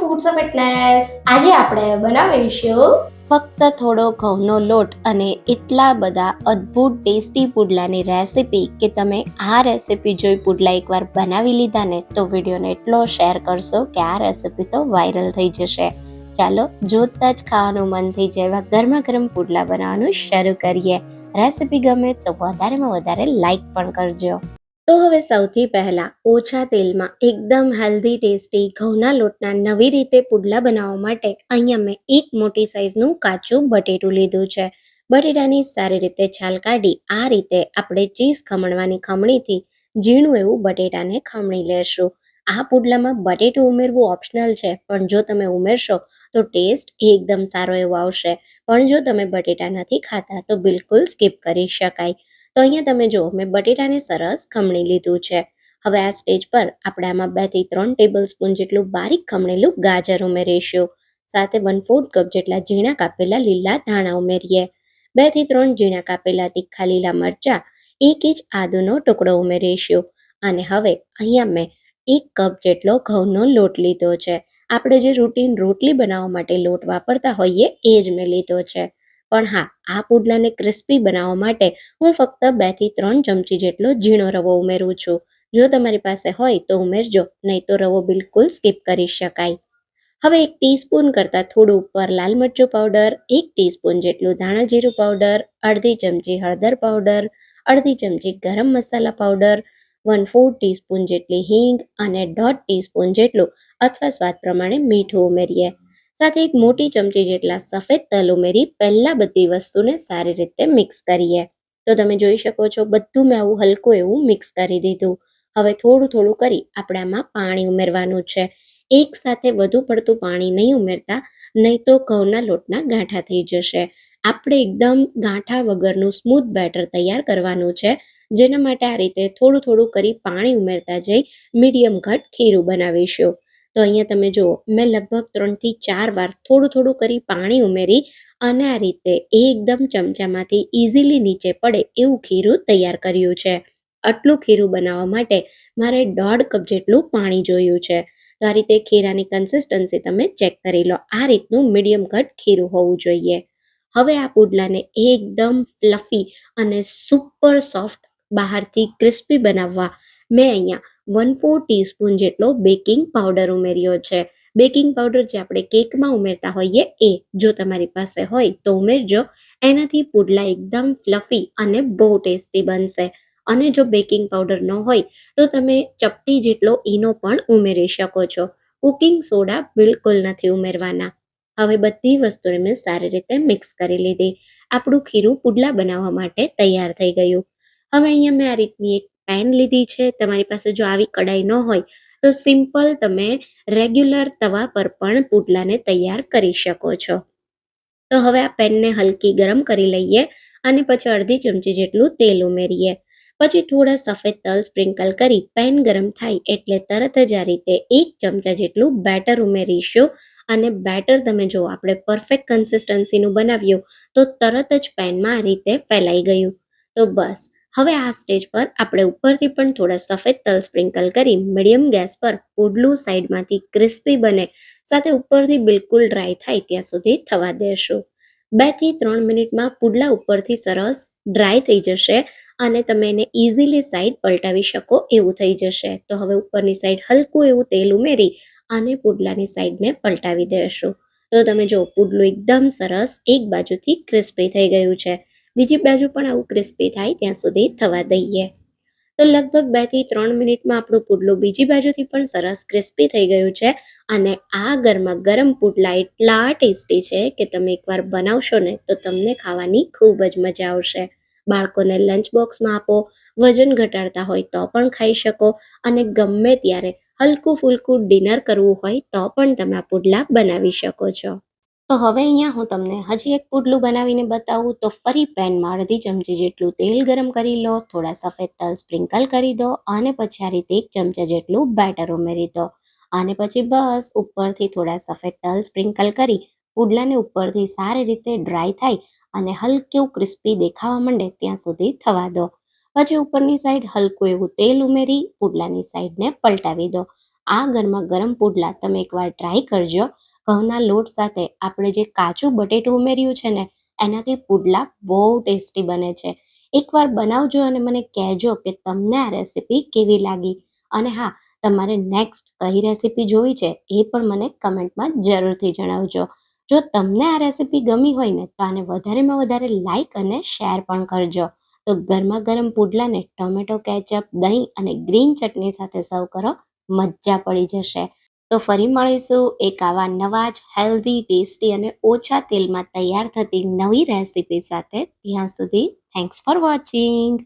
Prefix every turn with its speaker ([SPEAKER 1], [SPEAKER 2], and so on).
[SPEAKER 1] Foods of fitness આજે આપણે બનાવીશું
[SPEAKER 2] ફક્ત થોડો ઘઉંનો લોટ અને એટલા બધા અદ્ભુત ટેસ્ટી પુડલાની રેસિપી કે તમે આ રેસિપી જોઈ પુડલા એકવાર બનાવી લીધા ને તો વિડીયોને એટલો શેર કરશો કે આ રેસિપી તો વાયરલ થઈ જશે. ચાલો જોતા જ ખાવાનું મન થઈ જાય એવા ગરમા ગરમ પુડલા બનાવવાનું શરૂ કરીએ. રેસિપી ગમે તો વધારેમાં વધારે લાઈક પણ કરજો. તો હવે સૌથી પહેલાં ઓછા તેલમાં એકદમ હેલ્ધી ટેસ્ટી ઘઉંના લોટના નવી રીતે પુડલા બનાવવા માટે અહીંયા મેં એક મોટી સાઈઝનું કાચું બટેટું લીધું છે. બટેટાની સારી રીતે છાલ કાઢી આ રીતે આપણે ચીઝ ખમણવાની ખમણીથી ઝીણું એવું બટેટાને ખમણી લેશું. આ પુડલામાં બટેટું ઉમેરવું ઓપ્શનલ છે, પણ જો તમે ઉમેરશો તો ટેસ્ટ એકદમ સારો એવો આવશે. પણ જો તમે બટેટા નથી ખાતા તો બિલકુલ સ્કીપ કરી શકાય. તો અહીંયા તમે જો મેં બટેટાને સરસ ખમણી લીધું છે. હવે આ સ્ટેજ પર આપણે આમાં બેથી ત્રણ ટેબલ સ્પૂન જેટલું બારીક ખમણેલું ગાજર ઉમેરીશું. સાથે વન ફોર્થ કપ જેટલા ઝીણા કાપેલા લીલા ધાણા ઉમેરીએ. બેથી ત્રણ ઝીણા કાપેલા તીખા લીલા મરચા, એક ઇંચ આદુનો ટુકડો ઉમેરીશું. અને હવે અહીંયા મેં એક કપ જેટલો ઘઉંનો લોટ લીધો છે. આપણે જે રૂટીન રોટલી બનાવવા માટે લોટ વાપરતા હોઈએ એ જ મેં લીધો છે. પણ હા, આ પુડલાને ક્રિસ્પી બનાવવા માટે હું ફક્ત બેથી ત્રણ ચમચી જેટલો ઝીણો રવો ઉમેરું છું. જો તમારી પાસે હોય તો ઉમેરજો, નહીં તો રવો બિલકુલ સ્કીપ કરી શકાય. હવે એક ટીસ્પૂન કરતાં થોડું ઉપર લાલ મરચું પાવડર, એક ટીસ્પૂન જેટલું ધાણા જીરું પાવડર, અડધી ચમચી હળદર પાવડર, અડધી ચમચી garam masala powder, one four teaspoon જેટલી હિંગ અને દોઢ ટીસ્પૂન જેટલું અથવા સ્વાદ પ્રમાણે મીઠું ઉમેરીએ. સાથે એક મોટી ચમચી જેટલા સફેદ તલ ઉમેરી પહેલાં બધી વસ્તુને સારી રીતે મિક્સ કરીએ. તો તમે જોઈ શકો છો, બધું મેં આવું હલકું એવું મિક્સ કરી દીધું. હવે થોડું થોડું કરી આપણે આમાં પાણી ઉમેરવાનું છે. એક સાથે વધુ પડતું પાણી નહીં ઉમેરતા, નહીં તો ઘઉંના લોટના ગાંઠા થઈ જશે. આપણે એકદમ ગાંઠા વગરનું સ્મૂથ બેટર તૈયાર કરવાનું છે, જેના માટે આ રીતે થોડું થોડું કરી પાણી ઉમેરતા જઈ મીડિયમ ઘટ ખીરું બનાવીશું. તો અહીંયા તમે જુઓ, મેં લગભગ ત્રણથી ચાર વાર થોડું થોડું કરી પાણી ઉમેરી અને આ રીતે એકદમ ચમચામાંથી ઇઝીલી નીચે પડે એવું ખીરું તૈયાર કર્યું છે. આટલું ખીરું બનાવવા માટે મારે દોઢ કપ જેટલું પાણી જોયું છે. તો આ રીતે ખીરાની કન્સિસ્ટન્સી તમે ચેક કરી લો. આ રીતનું મીડિયમ કટ ખીરું હોવું જોઈએ. હવે આ પુડલાને એકદમ ફ્લફી અને સુપર સોફ્ટ બહારથી ક્રિસ્પી બનાવવા મેં અહીંયા વન ફોર ટીસ્પૂન જેટલો બેકિંગ પાવડર ઉમેર્યો છે. બેકિંગ પાવડર જે આપણે કેકમાં ઉમેરતા હોઈએ એ જો તમારી પાસે હોય તો ઉમેરજો. એનાથી પુડલા એકદમ ફ્લફી અને બહુ ટેસ્ટી બનશે. અને જો બેકિંગ પાવડર ન હોય તો તમે ચપટી જેટલો ઈનો પણ ઉમેરી શકો છો. કુકિંગ સોડા બિલકુલ નથી ઉમેરવાના. હવે બધી વસ્તુને મેં સારી રીતે મિક્સ કરી લીધી. આપણું ખીરું પુડલા બનાવવા માટે તૈયાર થઈ ગયું. હવે અહીંયા મેં આ રીતની એક પેન લીધી છે, તમારી પાસે જો આવી કડાઈ ન હોય, તો સિમ્પલ તમે રેગ્યુલર તવા પર પણ પુડલાને તૈયાર કરી શકો છો. તો હવે આ પેનને હલકી ગરમ કરી લઈએ અને પછી અડધી ચમચી જેટલું તેલ ઉમેરીએ. પછી થોડા સફેદ તલ સ્પ્રિંકલ કરી પેન ગરમ થાય એટલે તરત જ આ રીતે એક ચમચા જેટલું બેટર ઉમેરીશું અને બેટર તમે જો આપણે પરફેક્ટ કન્સિસ્ટન્સીનું બનાવ્યું, તો તરત જ પેનમાં આ રીતે ફેલાઈ ગયું. તો બસ હવે આ સ્ટેજ પર આપણે ઉપરથી પણ થોડા સફેદ તલ સ્પ્રિંકલ કરી મીડિયમ ગેસ પર પુડલું સાઈડમાંથી ક્રિસ્પી બને, સાથે ઉપરથી બિલકુલ ડ્રાય થાય ત્યાં સુધી થવા દેશું. બેથી ત્રણ મિનિટમાં પુડલા ઉપરથી સરસ ડ્રાય થઈ જશે અને તમે એને ઇઝીલી સાઈડ પલટાવી શકો એવું થઈ જશે. તો હવે ઉપરની સાઈડ હલકું એવું તેલ ઉમેરી અને પુડલાની સાઈડને પલટાવી દેશું. તો તમે જો પુડલું એકદમ સરસ એક બાજુથી ક્રિસ્પી થઈ ગયું છે. બીજી બાજુ પણ આવું ક્રિસ્પી થાય ત્યાં સુધી થવા દઈએ. તો લગભગ બેથી ત્રણ મિનિટમાં આપણું પુડલું બીજી બાજુથી પણ સરસ ક્રિસ્પી થઈ ગયું છે અને આ ગરમા ગરમ પુડલા એટલા ટેસ્ટી છે કે તમે એકવાર બનાવશો ને તો તમને ખાવાની ખૂબ જ મજા આવશે. બાળકોને લંચ બોક્સમાં આપો, વજન ઘટાડતા હોય તો પણ ખાઈ શકો અને ગમે ત્યારે હલકું ફૂલકું ડિનર કરવું હોય તો પણ તમે આ પુડલા બનાવી શકો છો. તો હવે અહીંયા હું તમને હજી એક પુડલું બનાવીને બતાવું. તો ફરી પેનમાં અડધી ચમચી જેટલું તેલ ગરમ કરી લો, થોડા સફેદ તલ સ્પ્રિંકલ કરી દો અને પછી આ રીતે એક ચમચા જેટલું બેટર ઉમેરી દો. અને પછી બસ ઉપરથી થોડા સફેદ તલ સ્પ્રિંકલ કરી પુડલાને ઉપરથી સારી રીતે ડ્રાય થાય અને હલકું ક્રિસ્પી દેખાવા માંડે ત્યાં સુધી થવા દો. પછી ઉપરની સાઈડ હલકું એવું તેલ ઉમેરી પુડલાની સાઈડને પલટાવી દો. આ ગરમા ગરમ પુડલા તમે એકવાર ટ્રાય કરજો. ઘઉંના લોટ સાથે આપણે જે કાચું બટેટું ઉમેર્યું છે ને, એનાથી પુડલા બહુ ટેસ્ટી બને છે. એકવાર બનાવજો અને મને કહેજો કે તમને આ રેસીપી કેવી લાગી. અને હા, તમારે નેક્સ્ટ કઈ રેસીપી જોવી છે એ પણ મને કમેન્ટમાં જરૂરથી જણાવજો. જો તમને આ રેસીપી ગમી હોય ને, તો આને વધારેમાં વધારે લાઇક અને શેર પણ કરજો. તો ગરમા ગરમ પુડલાને ટોમેટો કેચઅપ દહીં અને ગ્રીન ચટણી સાથે સર્વ કરો, મજા પડી જશે. તો ફરી મળીશું એક આવા નવા જ હેલ્ધી ટેસ્ટી અને ઓછા તેલમાં તૈયાર થતી નવી રેસીપી સાથે ત્યાં સુધી થેન્ક્સ ફોર વોચિંગ